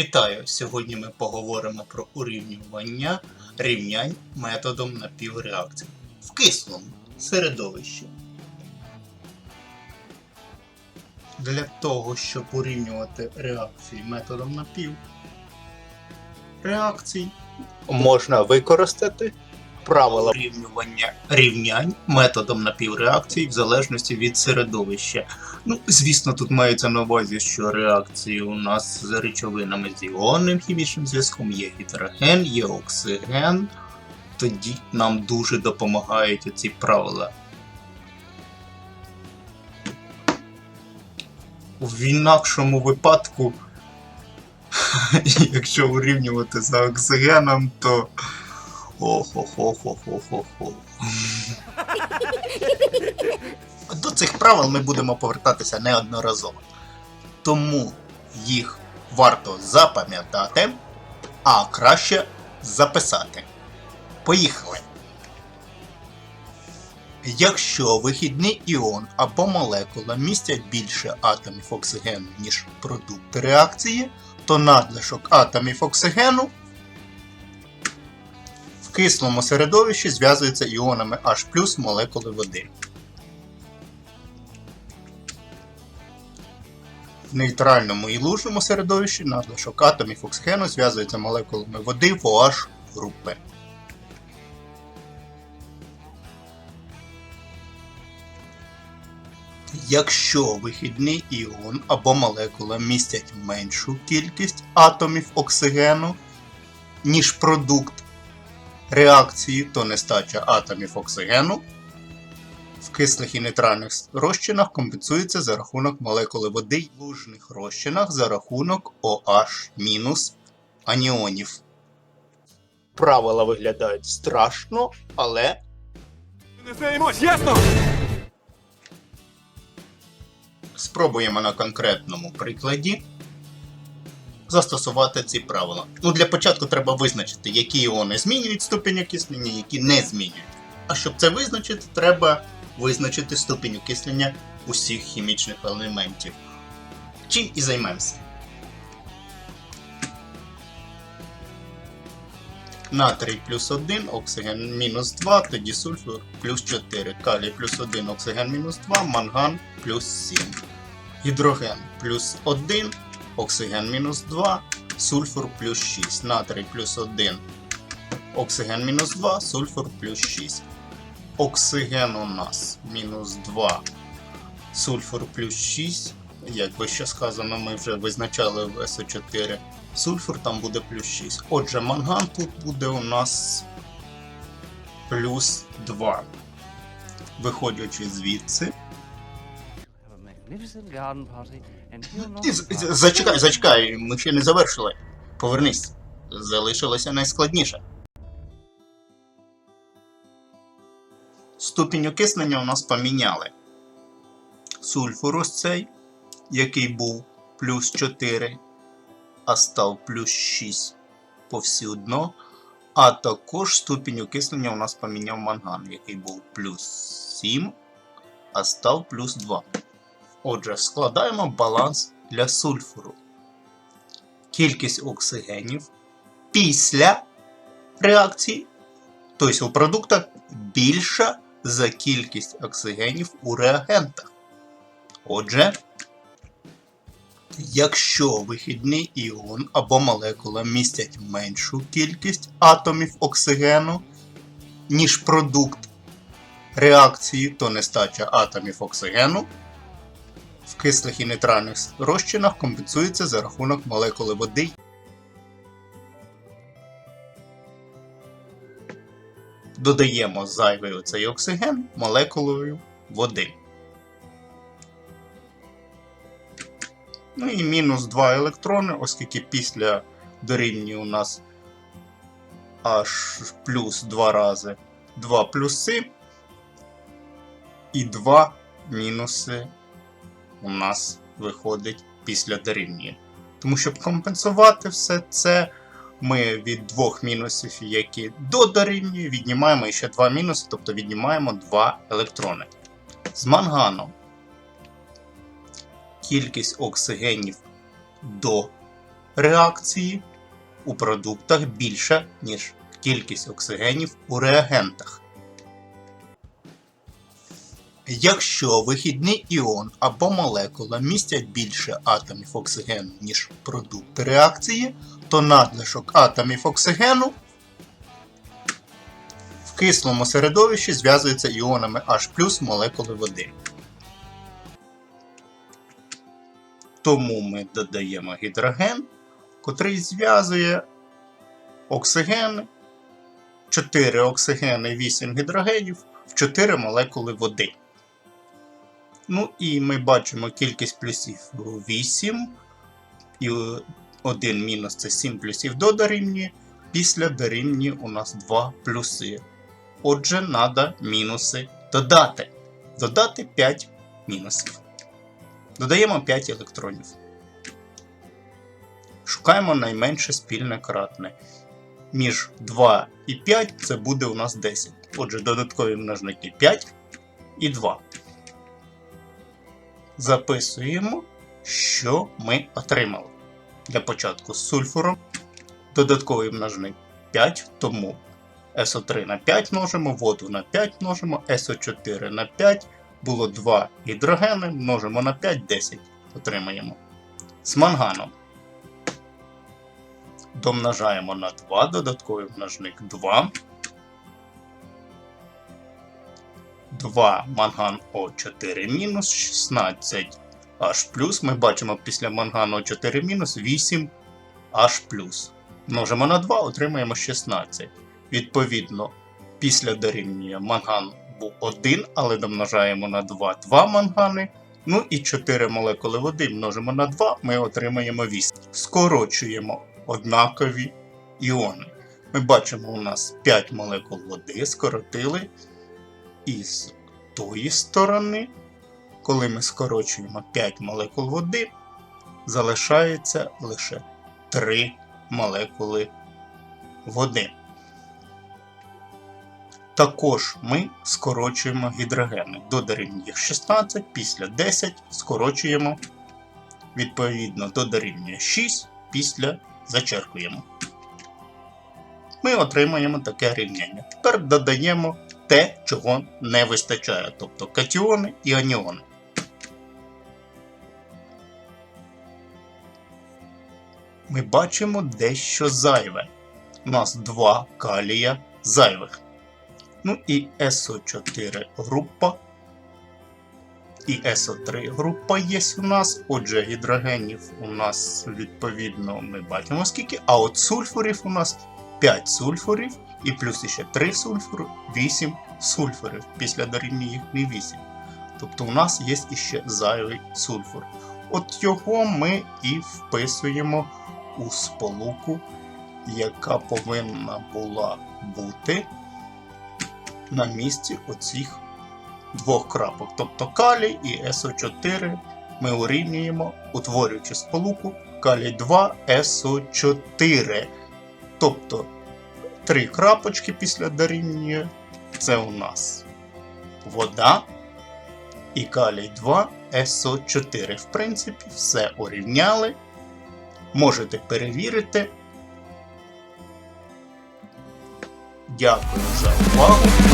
Вітаю! Сьогодні ми поговоримо про урівнювання рівнянь методом напівреакцій в кислому середовищі. Для того, щоб урівнювати реакції методом напів реакцій, можна використати правила урівнювання рівнянь методом напівреакцій в залежності від середовища. Ну, звісно, тут мається на увазі, що реакції у нас з речовинами з іонним хімічним зв'язком є гідроген, є оксиген. Тоді нам дуже допомагають оці правила. В інакшому випадку, якщо урівнювати за оксигеном, то. Ох-ох-ох-ох-ох-ох. До цих правил ми будемо повертатися неодноразово. Тому їх варто запам'ятати, а краще записати. Поїхали. Якщо вихідний іон або молекула містять більше атомів оксигену, ніж продукти реакції, то надлишок атомів оксигену в кислому середовищі зв'язується іонами H молекули води. В нейтральному і лужному середовищі надлишок атомів оксигену зв'язується молекулами води в OH групи. Якщо вихідний іон або молекула містять меншу кількість атомів оксигену, ніж продукт реакції, то нестача атомів оксигену в кислих і нейтральних розчинах компенсується за рахунок молекули води в лужних розчинах за рахунок OH- аніонів. Правила виглядають страшно, але Не займось, ясно? спробуємо на конкретному прикладі застосувати ці правила. Ну, для початку треба визначити, які іони змінюють ступінь окислення, які не змінюють. А щоб це визначити, треба визначити ступінь окислення усіх хімічних елементів. Чим і займемося. Натрій плюс 1, оксиген мінус 2, тоді сульфур плюс 4, калій плюс 1, оксиген мінус 2, манган плюс 7. Гідроген плюс 1, оксиген мінус 2, сульфур плюс 6, натрій плюс 1, оксиген мінус 2, сульфур плюс 6. Оксиген у нас мінус 2, сульфур плюс 6. Як би ще сказано, ми вже визначали в СО4. Сульфур там буде плюс 6. Отже, манган тут буде у нас плюс 2. Виходячи звідси. Ти Зачекай, зачекай, ми ще не завершили. Повернись. Залишилося найскладніше. Ступінь окиснення у нас поміняли. Сульфур ось цей, який був плюс 4, а став плюс 6 повсюдно. А також ступінь окиснення у нас поміняв манган, який був плюс 7, а став плюс 2. Отже, складаємо баланс для сульфуру. Кількість оксигенів після реакції, тобто у продуктах, більша за кількість оксигенів у реагентах. Отже, якщо вихідний іон або молекула містять меншу кількість атомів оксигену, ніж продукт реакції, то нестача атомів оксигену в кислих і нейтральних розчинах компенсується за рахунок молекули води. Додаємо зайвий оцей оксиген молекулою води. Ну і мінус 2 електрони, оскільки після дорівнює у нас аж плюс 2 рази 2 плюси і 2 мінуси у нас виходить після дорівнює. Тому щоб компенсувати все це, ми від двох мінусів, які до дорівнює, віднімаємо ще два мінуси, тобто віднімаємо два електрони. З манганом кількість оксигенів до реакції у продуктах більша, ніж кількість оксигенів у реагентах. Якщо вихідний іон або молекула містять більше атомів оксигену, ніж продукти реакції, то надлишок атомів оксигену в кислому середовищі зв'язується іонами H молекули води. Тому ми додаємо гідроген, котрий зв'язує оксигени, 4 оксигени, 8 гідрогенів в 4 молекули води. Ну і ми бачимо кількість плюсів 8. І один мінус це 7 плюсів до дорівнює. Після дорівнює у нас 2 плюси. Отже, треба мінуси додати. Додати 5 мінусів. Додаємо 5 електронів. Шукаємо найменше спільне кратне. Між 2 і 5 це буде у нас 10. Отже, додаткові множники 5 і 2. Записуємо, що ми отримали. Для початку з сульфуром додатковий множник 5, тому СО3 на 5 множимо, воду на 5 множимо, СО4 на 5, було 2 гідрогени, множимо на 5, 10 отримаємо. З манганом домножаємо на 2, додатковий множник 2. 2 манган О4 мінус 16 H+. Ми бачимо після мангану О4 мінус 8 H+. Множимо на 2, отримаємо 16. Відповідно, після дорівнює манган був 1, але домножаємо на 2 2 мангани. Ну і 4 молекули води множимо на 2, ми отримаємо 8. Скорочуємо однакові іони. Ми бачимо, у нас 5 молекул води скоротили. І з тої сторони, коли ми скорочуємо 5 молекул води, залишається лише 3 молекули води. Також ми скорочуємо гідрогени. До дорівнює 16, після 10 скорочуємо відповідно до дорівнює 6, після зачеркуємо. Ми отримаємо таке рівняння. Тепер додаємо те, чого не вистачає, тобто катіони і аніони. Ми бачимо дещо зайве. У нас два калія зайвих. Ну і СО4 група. І СО3 група є у нас. Отже, гідрогенів у нас відповідно ми бачимо скільки. А от сульфурів у нас 5 сульфурів і плюс ще 3 сульфури, 8 сульфурів. Після дорівнює їх 8. Тобто у нас є іще зайвий сульфур. От його ми і вписуємо у сполуку, яка повинна була бути на місці оцих двох крапок. Тобто калій і СО4 ми урівнюємо, утворюючи сполуку калій 2 СО4. Тобто три крапочки після дорівнює. Це у нас вода і калій 2 СО4. В принципі, все урівняли. Можете перевірити. Дякую за увагу.